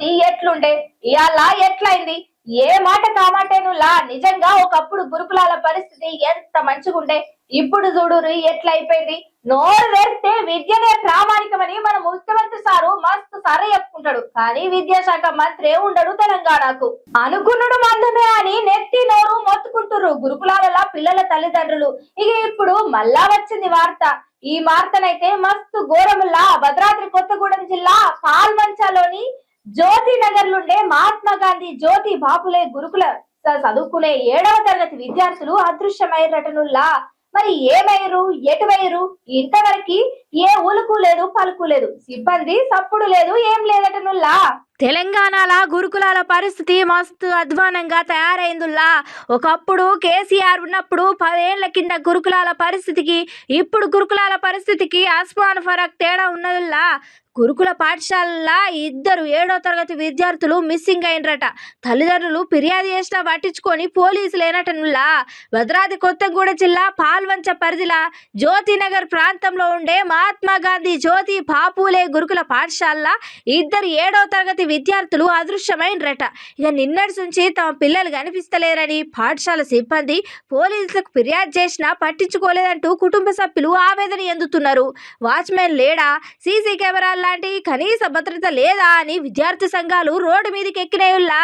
నీ ఎట్లుండే? ఇవాళ ఎట్లయింది? ఏ మాట కామాటేనులా నిజంగా ఒకప్పుడు గురుకులాల పరిస్థితి ఎంత మంచిగుండే? ఇప్పుడు చూడురు ఎట్లయిపోయింది? నోరు తెరిస్తే విద్యనే ప్రామాణికమని మన ముఖ్యమంత్రి సారు మస్తు సరే చెప్పుకుంటాడు. కానీ విద్యాశాఖ మంత్రి ఉండడు తెలంగాణకు. అనుకున్నాడు మందమే అని నెత్తి నోరు మొత్తుకుంటుర్రు గురుకులాల పిల్లల తల్లిదండ్రులు. ఇక ఇప్పుడు మళ్ళా వచ్చింది వార్త. ఈ వార్తనైతే మస్తు ఘోరముల్లా. భద్రాద్రి కొత్తగూడెం జిల్లా పాల్మంచాలోని జ్యోతి నగర్ నుండే మహాత్మా గాంధీ జ్యోతి బాపులే గురుకుల చదువుకునే ఏడవ తరగతి విద్యార్థులు అదృశ్యమైనటనుల్లా మరి ఏమైరు ఎటువైరు ఇంతవరకు ఏ ఉలుకు లేదు పలుకు లేదు. సిబ్బంది సప్పుడు లేదు ఏం లేదటనుల్లా. తెలంగాణల గురుకులాల పరిస్థితి మస్తు అధ్వానంగా తయారైందిలా ఒకప్పుడు కేసీఆర్ ఉన్నప్పుడు పదేళ్ళ కింద గురుకులాల పరిస్థితికి ఇప్పుడు గురుకులాల పరిస్థితికి ఆస్మాన్ ఫరక్ తేడా ఉన్నదిలా గురుకుల పాఠశాలల ఇద్దరు ఏడో తరగతి విద్యార్థులు మిస్సింగ్ అయినరట. తల్లిదండ్రులు ఫిర్యాదు చేసినా పట్టించుకొని పోలీసులు ఏనటనులా భద్రాద్రి కొత్తగూడ జిల్లా పాల్వంచ పరిధిల జ్యోతినగర్ ప్రాంతంలో ఉండే మహాత్మా గాంధీ జ్యోతి పాపులే గురుకుల పాఠశాలల ఇద్దరు ఏడో తరగతి విద్యార్థులు అదృశ్యమైనరట. ఇక నిన్నటి నుంచి తమ పిల్లలు కనిపిస్తలేరని పాఠశాల సిబ్బంది పోలీసులకు ఫిర్యాదు చేసినా పట్టించుకోలేదంటూ కుటుంబ సభ్యులు ఆవేదన ఎందుతున్నారు. వాచ్మెన్ లేడా? సీసీ కెమెరాలు లాంటి కనీస భద్రత లేదా అని విద్యార్థి సంఘాలు రోడ్డు మీదకి ఎక్కినాయుల్లా?